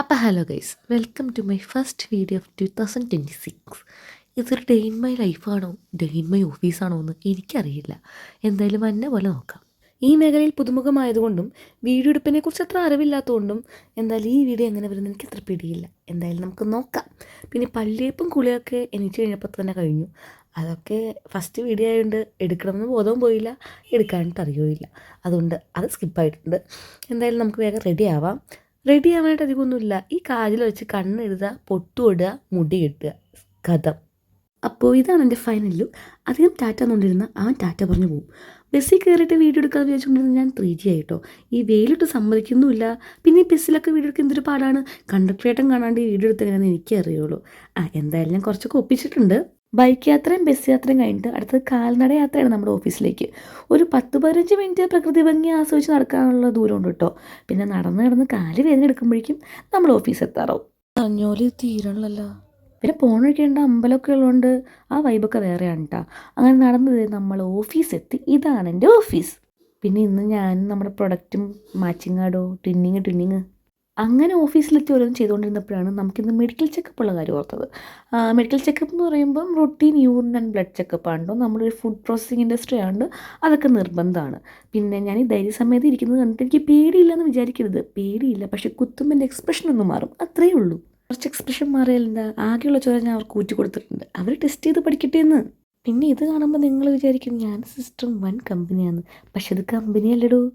അപ്പോൾ hello guys welcome to my first video of two thousand twenty six. ഇതൊരു day in my ലൈഫാണോ day in my ഓഫീസാണോ എന്ന് എനിക്കറിയില്ല. എന്തായാലും എന്നെ പോലെ നോക്കാം. ഈ മേഖലയിൽ പുതുമുഖമായതുകൊണ്ടും വീഡിയോ എടുപ്പിനെ കുറിച്ച് അത്ര അറിവില്ലാത്തതുകൊണ്ടും എന്തായാലും ഈ വീഡിയോ എങ്ങനെ വരുന്നത് എനിക്ക് അത്ര പിടിയില്ല. എന്തായാലും നമുക്ക് നോക്കാം. പിന്നെ പള്ളിയപ്പും കുളിയൊക്കെ എനിക്ക് കഴിഞ്ഞപ്പോൾ തന്നെ കഴിഞ്ഞു. അതൊക്കെ ഫസ്റ്റ് വീഡിയോ ആയതുകൊണ്ട് എടുക്കണമെന്ന് ബോധവും പോയില്ല. എടുക്കാനായിട്ട് അറിയുകയില്ല അതുകൊണ്ട് അത് സ്കിപ്പായിട്ടുണ്ട് എന്തായാലും നമുക്ക് വേഗം റെഡി ആവാം. റെഡി ആവാനായിട്ട് അധികമൊന്നുമില്ല ഈ കാതിൽ വെച്ച് കണ്ണെഴുതുക പൊട്ടുവിടുക മുടി കെട്ടുക. കഥ. അപ്പോൾ ഇതാണ് എന്റെ ഫൈനൽ ലുക്ക് അധികം ടാറ്റ എന്നുകൊണ്ടിരുന്ന അവൻ ടാറ്റ പറഞ്ഞു പോകും ബസ്സിൽ കയറിയിട്ട് വീഡിയോ എടുക്കാമെന്ന് വിചാരിച്ചുകൊണ്ടിരുന്ന ഞാൻ ത്രീ ജി ആയിട്ടോ. ഈ വെയിലിട്ട് സമ്മതിക്കുന്നുമില്ല. പിന്നെ ഈ ബസ്സിലൊക്കെ വീഡിയോ എടുക്കാൻ എന്തൊരു പാടാണ്? കണ്ടക്ടറേറ്റം കാണാണ്ട് ഈ വീഡിയോ എടുത്തെങ്ങനെയാണെന്ന് എനിക്കറിയുള്ളൂ ആ എന്തായാലും ഞാൻ കുറച്ചൊക്കെ ഒപ്പിച്ചിട്ടുണ്ട്. ബൈക്ക് യാത്രയും ബസ് യാത്രയും കഴിഞ്ഞിട്ട് അടുത്തത് കാൽനട യാത്രയാണ് നമ്മുടെ ഓഫീസിലേക്ക്. ഒരു പത്ത് പതിനഞ്ച് മിനിറ്റ് പ്രകൃതി ഭംഗി ആസ്വദിച്ച് നടക്കാനുള്ള ദൂരമുണ്ട് കേട്ടോ. പിന്നെ നടന്ന് നടന്ന് കാൽ വേദന എടുക്കുമ്പോഴേക്കും നമ്മൾ ഓഫീസ് എത്താറാവും പറഞ്ഞോൽ തീരണല്ലോ പിന്നെ പോണൊഴിക്കേണ്ട അമ്പലമൊക്കെ ഉള്ളതുകൊണ്ട് ആ വൈബൊക്കെ വേറെയാണ് കേട്ടോ. അങ്ങനെ നടന്നത് നമ്മൾ ഓഫീസ് എത്തി ഇതാണ് എന്റെ ഓഫീസ്. പിന്നെ ഇന്ന് ഞാൻ നമ്മുടെ പ്രൊഡക്റ്റും മാച്ചിങ് ആടോ ട്വിന്നിങ് ട്വിന്നിങ് അങ്ങനെ ഓഫീസിലെത്തി ഓരോന്നും ചെയ്തുകൊണ്ടിരുന്നപ്പോഴാണ് നമുക്കിന്ന് മെഡിക്കൽ ചെക്കപ്പ് ഉള്ള കാര്യം ഓർത്തത്. മെഡിക്കൽ ചെക്കപ്പ് എന്ന് പറയുമ്പം routine urine and blood checkup ആണല്ലോ നമ്മളൊരു ഫുഡ് പ്രോസസ്സിങ് ഇൻഡസ്ട്രി ആണ്ട് അതൊക്കെ നിർബന്ധമാണ്. പിന്നെ ഞാൻ ഈ ധൈര്യസമയത്ത് ഇരിക്കുന്നത് കണ്ടിട്ട് എനിക്ക് പേടിയില്ലെന്ന് വിചാരിക്കരുത്. പേടിയില്ല. പക്ഷേ കുത്തുമ്പന്റെ എക്സ്പ്രഷൻ ഒന്ന് മാറും. അത്രയേ ഉള്ളൂ. കുറച്ച് എക്സ്പ്രഷൻ മാറിയാൽ ആകെയുള്ള ചോര ഞാൻ അവർക്ക് ഊറ്റി കൊടുത്തിട്ടുണ്ട്. അവർ ടെസ്റ്റ് ചെയ്ത് പഠിക്കട്ടെ എന്ന്. പിന്നെ ഇത് കാണുമ്പോൾ നിങ്ങൾ വിചാരിക്കും ഞാൻ സിസ്റ്റം വൺ കമ്പനിയാണ് പക്ഷെ ഇത് കമ്പനിയല്ലടോ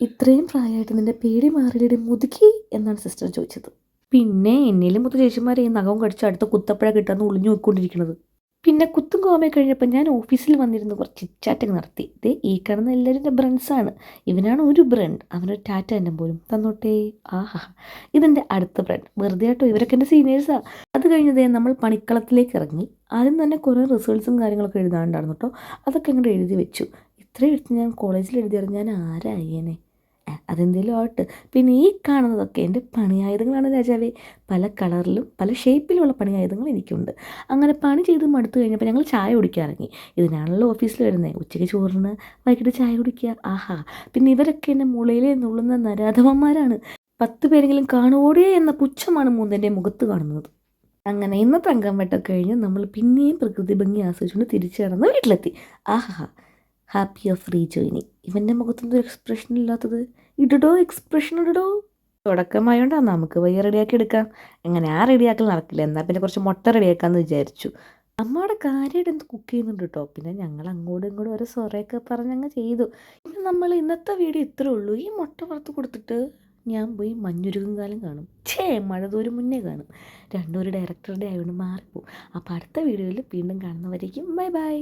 ഇത്രയും പ്രായമായിട്ട് നിന്റെ പേടി മാറിയില്ലേ മുതുക്കി. എന്നാണ് സിസ്റ്റർ ചോദിച്ചത്. പിന്നെ എന്നിലും മുത്ത ചേച്ചിമാരെ ഈ നഖവും കടിച്ച് അടുത്ത കുത്തപ്പഴ കിട്ടാന്ന് ഒളിഞ്ഞു നോക്കിക്കൊണ്ടിരിക്കുന്നത് പിന്നെ കുത്തും കോമയെ കഴിഞ്ഞപ്പോൾ ഞാൻ ഓഫീസിൽ വന്നിരുന്നു കുറച്ച് ചിറ്റാറ്റൊക്കെ നടത്തി. ഇത് ഈ കാണുന്ന എല്ലാവരും എന്റെ ബ്രണ്ട്സാണ് ഇവനാണ് ഒരു ബ്രണ്ട് അവനൊരു ടാറ്റ എന്നെ പോലും. തന്നോട്ടേ. ആഹാ ഇതെന്റെ അടുത്ത ബ്രണ്ട് വെറുതെ ആട്ടോ ഇവരൊക്കെ എന്റെ സീനിയേഴ്സാണ് അത് കഴിഞ്ഞതേ നമ്മൾ പണിക്കളത്തിലേക്ക് ഇറങ്ങി. ആദ്യം തന്നെ കുറേ റിസൾട്ട്സും കാര്യങ്ങളൊക്കെ എഴുതാണ്ടായിരുന്നു കേട്ടോ അതൊക്കെ അങ്ങോട്ട് എഴുതി വെച്ചു. ഇത്രയും എടുത്ത് ഞാൻ കോളേജിൽ എഴുതിയറിഞ്ഞാൽ ഞാൻ ആരായേനെ? അതെന്തേലും ആവട്ടെ. പിന്നെ ഈ കാണുന്നതൊക്കെ എന്റെ പണിയായുധങ്ങളാണ് രാജാവേ. പല കളറിലും പല ഷേപ്പിലുമുള്ള പണിയായുധങ്ങൾ എനിക്കുണ്ട്. അങ്ങനെ പണി ചെയ്ത് മടുത്തു കഴിഞ്ഞപ്പോൾ ഞങ്ങൾ ചായ കുടിക്കാൻ ഇറങ്ങി. ഇതിനാണല്ലോ ഓഫീസിൽ വരുന്നത് ഉച്ചയ്ക്ക് ചോറിന് വൈകിട്ട് ചായ കുടിക്കുക. ആഹാ. പിന്നെ ഇവരൊക്കെ എന്റെ മുളയിലെ നുള്ളുന്ന നരാധവന്മാരാണ് പത്ത് പേരെങ്കിലും കാണുവോടേ എന്ന പുച്ഛമാണ് മൂന്നിന്റെ മുഖത്ത് കാണുന്നത്. അങ്ങനെ ഇന്നത്തെ വെട്ടം കഴിഞ്ഞ് നമ്മൾ പിന്നെയും പ്രകൃതി ഭംഗി ആസ്വദിച്ചുകൊണ്ട് തിരിച്ചു കടന്ന് വീട്ടിലെത്തി. ആഹാ. ഹാപ്പി ഓഫ് റീ ജോയിനിങ് ഇവന്റെ മുഖത്തൊന്നും ഒരു എക്സ്പ്രഷൻ ഇല്ലാത്തത്. ഇടടോ എക്സ്പ്രഷൻ ഇടടോ. തുടക്കമായോണ്ടാ നമുക്ക് വയ്യ റെഡിയാക്കി എടുക്കാം. എങ്ങനെ ആ റെഡിയാക്കൽ നടക്കില്ല. എന്നാൽ പിന്നെ കുറച്ച് മുട്ട റെഡിയാക്കാമെന്ന് വിചാരിച്ചു. അമ്മയുടെ കാര്യമായിട്ട് എന്ത് കുക്ക് ചെയ്യുന്നുണ്ട് കേട്ടോ പിന്നെ ഞങ്ങൾ അങ്ങോട്ടും ഇങ്ങോട്ടും ഓരോ സൊറയൊക്കെ പറഞ്ഞ് അങ്ങ് ചെയ്തു. പിന്നെ നമ്മൾ ഇന്നത്തെ വീഡിയോ ഇത്രേ ഉള്ളൂ. ഈ മുട്ട പുറത്ത് കൊടുത്തിട്ട് ഞാൻ പോയി മഞ്ഞുരുകും കാലം കാണും. ഛേ മഴ ദൂരം മുന്നേ കാണും. രണ്ടും ഒരു ഡയറക്ടറുടെ ആയതുകൊണ്ട് മാറിപ്പോവും. അപ്പോൾ അടുത്ത വീഡിയോയിൽ വീണ്ടും കാണുന്നവരേക്കും ബൈ ബൈ.